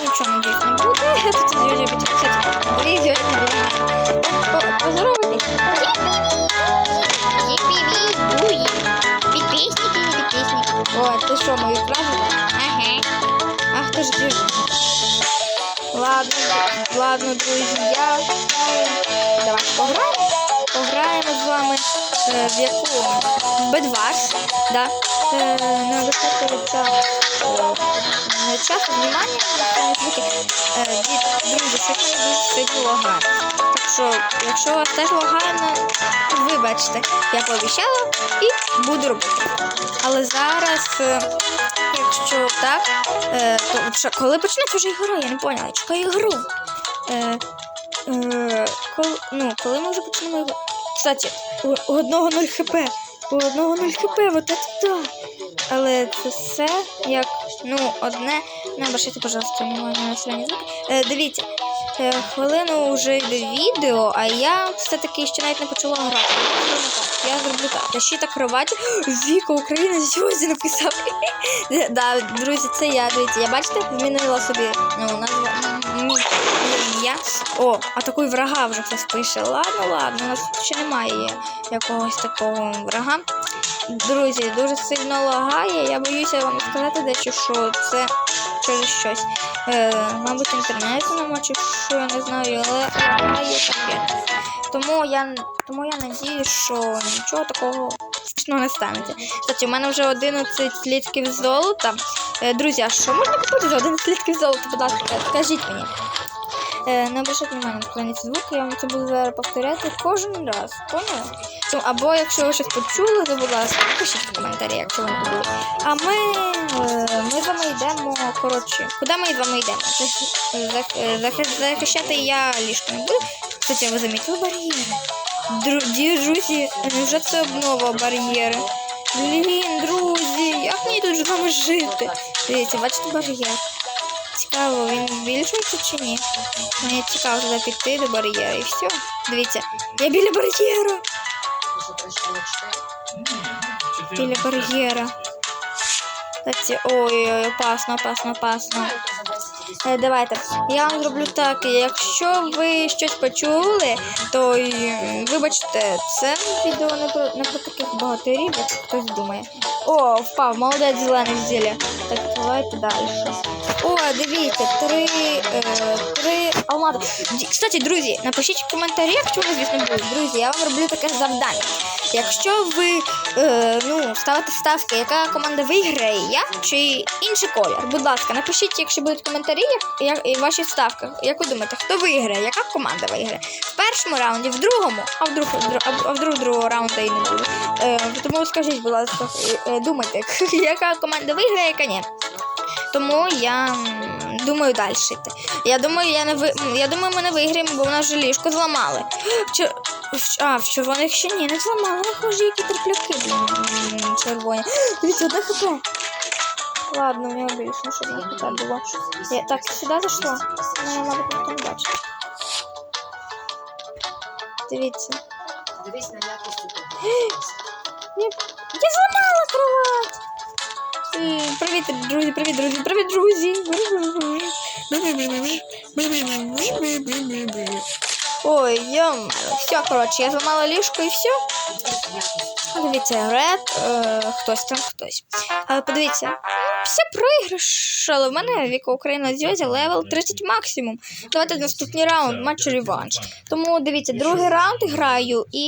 Нічого надіюсь не буде. Тут Юрій Петрович, Андрій Юрій Поздоровайтесь. Єпі-ві-буї. Підписники, не підписники. О, ти що, мою правила? Ага. Ах ти ж ти. Ладно, ладно, друзі, я давай пограємо. Пограємо з вами е, в яку? Бедварс, да. Е, не вистачається е, часу, на звуки. Е, ді- друзі, що в мене дуже сильно лагає. Так що, якщо у вас теж лагає, вибачте, я пообіцяла і буду робити. Але зараз, е, якщо так, е, то коли почнеться вже ігра, я не поняла, чекаю ігру. Е, е, коли, ну, коли ми вже почнемо ігру? Кстати, у, одного 0 хп. У одного 0 хп, вот это да. Але це все як, ну, одне. Не обращайте, пожалуйста, внимание на срані звуки. Е, дивіться, хвилину вже йде відео, а я все-таки ще навіть не почала грати. Я зроблю так, Я так. Ще так кроваті. Віка Україна сьогодні написав. да, друзі, це я. Дивіться, я бачите, змінила собі ну, назву ім'я. О, а такої врага вже хтось пише. Ладно, ладно, у нас ще немає якогось такого врага. Друзі, дуже сильно лагає. Я боюся вам сказати дещо, що це через щось. Е, мабуть, інтернет нема чи що, я не знаю, але лагає таке. Тому я, тому я надію, що нічого такого страшного не станеться. Кстати, у мене вже 11 слідків золота. Е, друзі, а що можна купити за 11 слідків золота? Будь ласка, скажіть мені. Е, не обращайте внимання на погані звуки, я вам це буду зараз повторяти кожен раз. Поняли? Ну, або якщо ви щось почули, то будь ласка, пишіть в коментарі, якщо ви не. А ми, е, ми з вами йдемо, коротше, куди ми з вами йдемо? Зах- зах- Захищати я ліжко не буду. Кстати, ви замітили бар'єри? Друзі, вже це обнова бар'єри. Блін, друзі, як мені тут з вами жити? Дивіться, бачите бар'єр? Цікаво, він збільшується чи ні? Мені цікаво туди піти до бар'єру і все. Дивіться, я біля бар'єра. Біля бар'єра. Ой-ой, опасно, опасно, опасно. Е, Давайте. Я вам зроблю так. Якщо ви щось почули, то вибачте, це відео не про не про таких богатирів, як хтось думає. О, впав, молодець зелений зілля. Так, давайте далі. О, дивіться, три, е, три алмази. Кстати, друзі, напишіть в коментарі, якщо ви, звісно, будуть. Друзі, я вам роблю таке завдання. Якщо ви е, ну, ставите ставки, яка команда виграє, я чи інший колір, будь ласка, напишіть, якщо будуть коментарі, як, як, ваші ставки. Як ви думаєте, хто виграє, яка команда виграє? В першому раунді, в другому, а в другому, а в другому, другого раунду і не буде. Е, тому скажіть, будь ласка, е, думайте, яка команда виграє, яка ні. Тому я думаю далі йти. Я думаю, я не ви... я думаю, ми не виграємо, бо в нас же ліжко зламали. Чер... А, в червоних ще ні, не зламали. Хоже, які блін, м, червоні. Дивіться, одне хп. Ладно, у нього більше, щоб не хп було. Я... Так, сюди зайшло. Ну, мабуть, ніхто не бачить. Дивіться. Дивись на якість Ні, Я зламала кровать! Привіт, друзі, привіт, друзі, привіт, друзі. Ой, йом, все, коротше, я зламала ліжко і все. Подивіться, ред, е, хтось там, хтось. Але подивіться, все програш, але в мене Віка Україна зв'язі левел 30 максимум. Давайте наступний раунд, матч реванш. Тому дивіться, другий раунд граю, і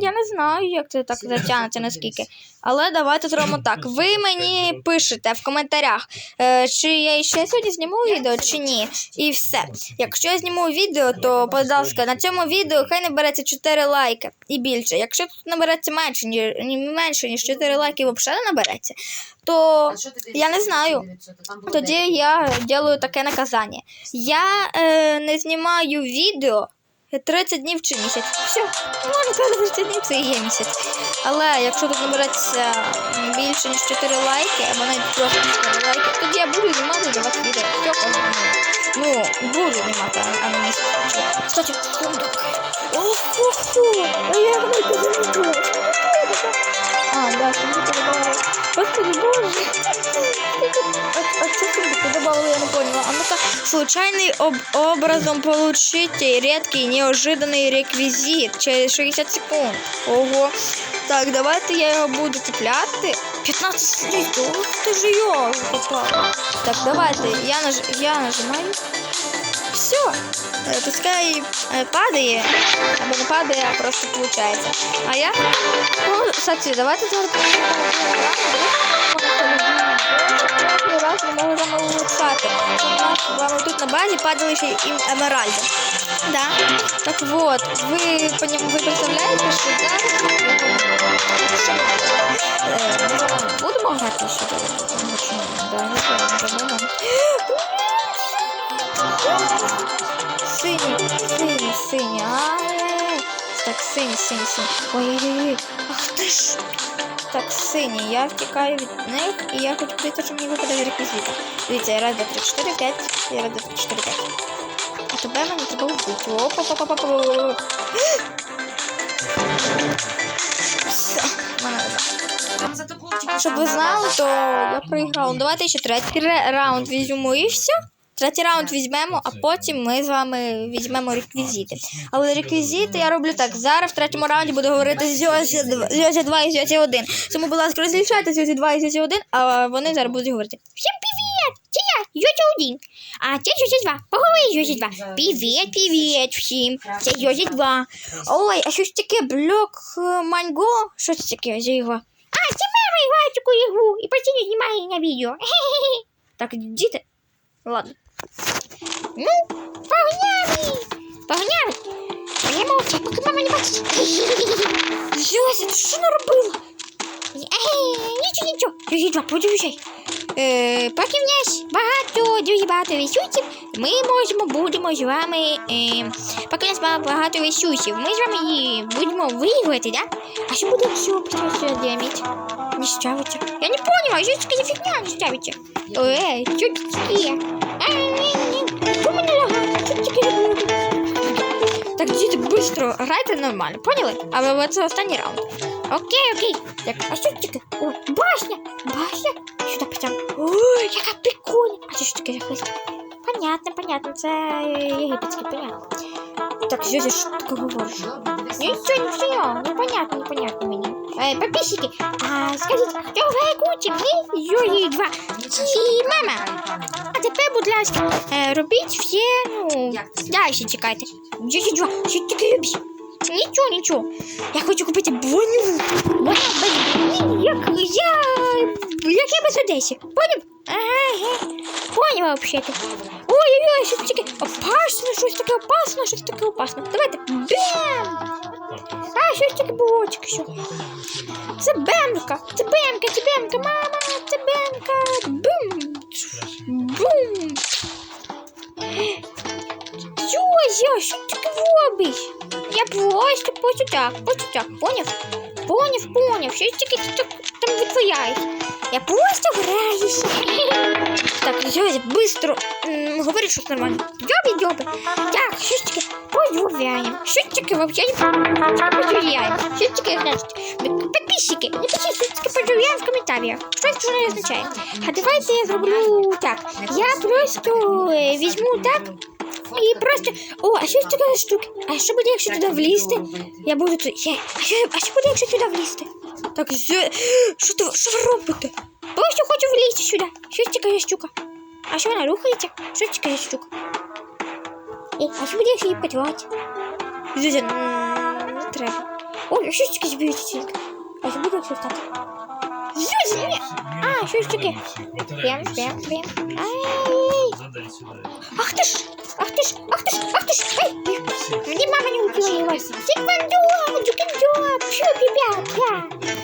я не знаю, як це так затягнеться, наскільки. Але давайте зробимо так. Ви мені пишете в коментарях, е, чи я ще сьогодні зніму відео, чи ні. І все. Якщо я зніму відео, то, будь ласка, на цьому відео хай набереться 4 лайки і більше. Якщо тут набереться менше, ні, ні менше, ніж 4 лайки, взагалі не набереться, то я не знаю. Тоді я роблю таке наказання. Я е, не знімаю відео 30 днів чи місяць. Все, можна сказати, 30 днів це є місяць. Але якщо тут набереться більше, ніж 4 лайки, або навіть просто 4 лайки, тоді я буду знімати для вас відео. Все. Ну, буду знімати, а не місяць. Кстати, сундук. Оху-ху, а я забула. А, да, сундук добавили. Господи, боже. А, что сундук добавили, я не поняла. А ну-ка, случайным об- образом получите редкий неожиданный реквізит через 60 секунд. Ого. Так, давайте я його буду купляти. 15 слів, ух ти ж йо, попав. Так, давайте, я, наж... я нажимаю. Все. Пускай е, падає, або не падає, а просто получається. А я. Ну, кстати, давайте зараз. Раз ми можемо улучшати. У вами тут на базі падали ще і емеральди. Да. Так вот, ви, ви представляєте, що зараз ми Е, ми будемо грати ні? Да, не будемо, будемо. Сині, сині, сині. Так, сині, сині, сині. Ой-ой-ой. Ах ти ж. Так, сині, я втікаю від них, і я хочу прийти, щоб мені випадає реквізита. Дивіться, я раз, два, три, чотири, п'ять, я раз, два, три, чотири, п'ять. А тебе мені треба вбити. Опа-па-па-па-па. Все, мене Щоб ви знали, то я проіграла. Ну, Давайте ще третій раунд візьмемо і все. Третій раунд візьмемо, а потім ми з вами візьмемо реквізити. Але реквізити я роблю так. Зараз в третьому раунді буду говорити з Зьозі 2 і Зьозі 1. Тому, будь ласка, розлічайте Зьозі 2 і Зьозі 1, а вони зараз будуть говорити. Всем привет! Це я, Йозя один. А це Йозя два. Поговори, Йозя два. Привет, привет всім. Це Йозя два. Ой, а що ж таке блок е, манго? Що таке за? А, це мама грає в таку ігру і постійно знімає на відео. Так, діти. Ладно. Ну, погнали! Погнали! Я мовчу, поки мама не бачить. Зьозі, ти що наробила? Нічого, нічого. Йозя два, подивіться. Е, поки в нас багато, дуже багато ресурсів, ми можемо, будемо з вами, е, поки в нас багато ресурсів, ми з вами будемо виіграти, да? А що буде, якщо почнеться діаміт? Не ставиться. Я не поняла, що це така фігня не ставиться. Ой, що це таке? Ай, Так, діти, швидко грайте нормально, поняли? А це останній раунд. Окей, окей. Так, а що це таке? О, башня! Башня? Сюди потягну. Ой, яка прикольна. А це що таке за хвист? Понятно, понятно, це єгипетське, понятно. Так, Зьозі, що ти таке говориш? Нічого, нічого, непонятно, непонятно мені. Е, подписчики, а скажіть, хто грає круче, мені Юрій 2 чи мама? Тепер, будь ласка, е, робіть всі, ну, далі чекайте. Юрій 2, що ти таке? Нічого, нічого. Я хочу купити броню. Броня без броні, як я, як я без Одесі. Поняв? Ага, поняла взагалі. Ой-ой-ой, що це таке опасно, щось таке опасно, щось таке опасно. Давайте. Бем! А, щось таке було, тільки що. Це бемка, це бемка, це бемка, мама, це бемка. Бум! Бум! Зозя, що ти робиш? Я просто, просто так, просто так, поняв? Поняв, поняв, щось таке ти так там витворяєш. Я просто граюся. Так, Зьозі, швидко говори щось нормально. Дьоби, дьоби. Так, щось таке подвояємо. Щось таке взагалі подвояємо. Щось таке значить. Підписчики, напишіть, щось таке подвояємо в коментарях. Що не означає. А давайте я зроблю так. Я просто е, візьму так і просто... О, а щось таке за штуки. А що буде, якщо туди влізти? Я буду тут... Є. А що, а що буде, якщо туди влізти? Так, Зьозі, що ти, що ви робите? Просто хочу влізти сюди. Щось таке за штука. А що вона рухається? Що таке за штука? Е, а що буде, якщо її підвати? Зьозі, м, не треба. Ой, а що таке зб'ється тільки? А що буде, якщо встати? Зюзі, ні! А, щось таке. Прям, прям, прям. Ай! Задай сюда. Ах ти ж! Ах ти ж! Ах ти ж! Ах ти ж! Ай! Мені мама не учила. Секунду! Секунду! Пшу, ребят!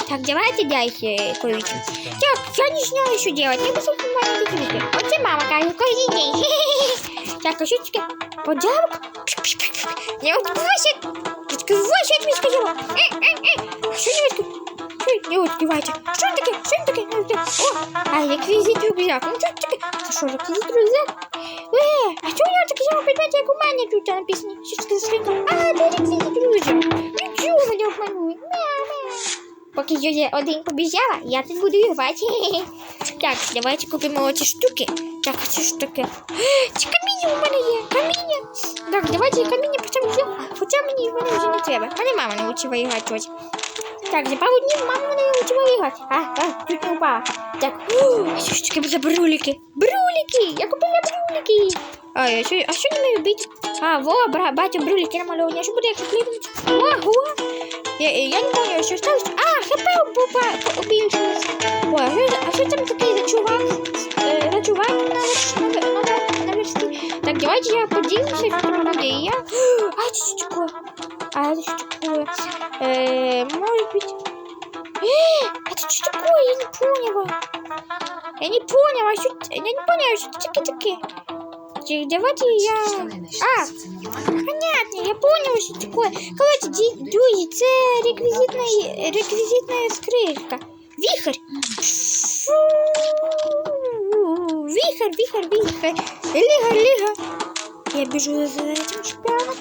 Так, давайте дальше, короче. Так, я не знаю, что делать. Я просто мама дитинки. Оце мама каже, кожен день. Так, а що таке? Подарок? Не відкривайся! Відкривайся, я тобі сказала! Е, е, е! Що не відкривайся? Що не відкривайся? Що таке? Що таке? Ну, де? О, а реквізит рюкзак. Ну, що таке? Це що, реквізит рюкзак? Як у мене тут написано? Що таке за? А, це реквізит рюкзак. Нічого мене обманує. Поки Зозя один побіжала, я тут буду грати. Так, давайте купимо ці штуки. Так, це ж таке. Каміння у мене є. Каміння. Так, давайте каміння почнемо взяти. Хоча мені вони вже не треба. Мене мама не учила грати ось. Так, за пару днів мама мене не учила грати. А, а, тут не упала. Так, о, а що ж таке за брюліки? Брюліки! Я купила брюліки. А, а що, а що не робити? А, во, бра, батя брюліки намальовані. А що буде, якщо плюнуть? Ого! Я, я не поняла, що сталося. А, хп попа- обільшилось. Ой, а що, а що там такий за чувак? Е, за чувак на, верш- на, вер- на, вер- на вершці? Так, давайте я подивлюся, що там буде. І я... А, это что такое? А это что такое? Э, может быть... Э, это что такое? Я не поняла. Я не поняла, что... Я не поняла, что таки-таки. Давайте я... А. Понятно, я понял, что такое. Короче, друзі, це реквізитна, реквізитна скрижка. Вихрь. Вихрь, вихрь, вихрь. Лига, лига. Я бежу за этим шпионом.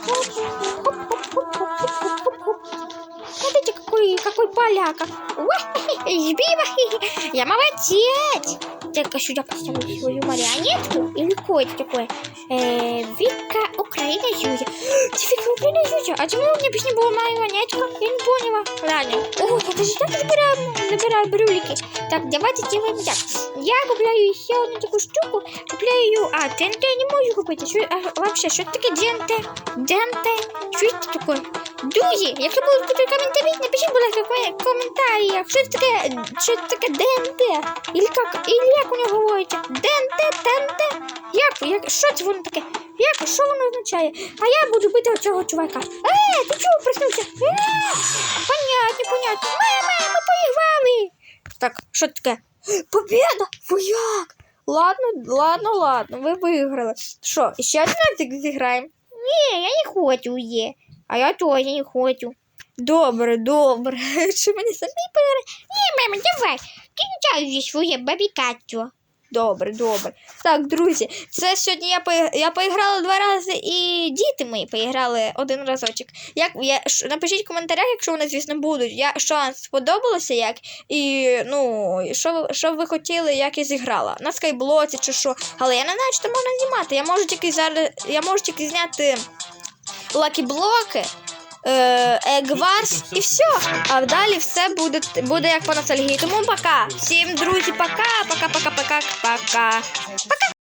Смотрите, какой, какой поляка. Жбива. Я молодец. Так, сюда поставлю свою марионетку. Или какое это такое? Э, Вика Украина Юзя. Це Вика Украина Юзя. А чому у меня більше не марионетка? Я не поняла. Ладно. О, я даже так забираю, забираю брюлики. Так, давайте сделаем так. Я купляю ще одну таку штуку. Купляю... А, ТНТ я не можу купити. Що, а, вообще, що таке ДНТ? ДНТ? Що це таке? Друзі, якщо будуть коментарі, напишіть, будь ласка, в коментарях, що це таке, що це таке ДНТ? Или як, или як нього говориться? ДНТ, ТНТ? Як, як, що це воно таке? Як, що воно означає? А я буду бити цього чувака. Е, ти чого проснувся? Е, понятно, понятно. Мама, ми поіграли. Так, що таке? Победа! Вояк! Ладно, ладно, ладно, ви виграли. Що, ще один зіграємо? Ні, я не хочу є. А я теж не хочу. Добре, добре. Що мені самі пограти? Ні, мама, давай. Кінчай вже своє бабікаттю. Добре, добре. Так, друзі, це сьогодні я поі- я поіграла два рази, і діти мої поіграли один разочок. Як я ш- напишіть в коментарях, якщо вони, звісно, будуть. Я що вам сподобалося, як і ну що що ви хотіли, як я зіграла на скайблоці чи що. Але я не знаю, чи це можна знімати. Я можу тільки зараз, я можу тільки зняти лакі-блоки. Егварс і все. А далі все буде, буде як по ностальгії. Тому пока. Всім друзі, пока, пока, пока, пока, пока. Пока.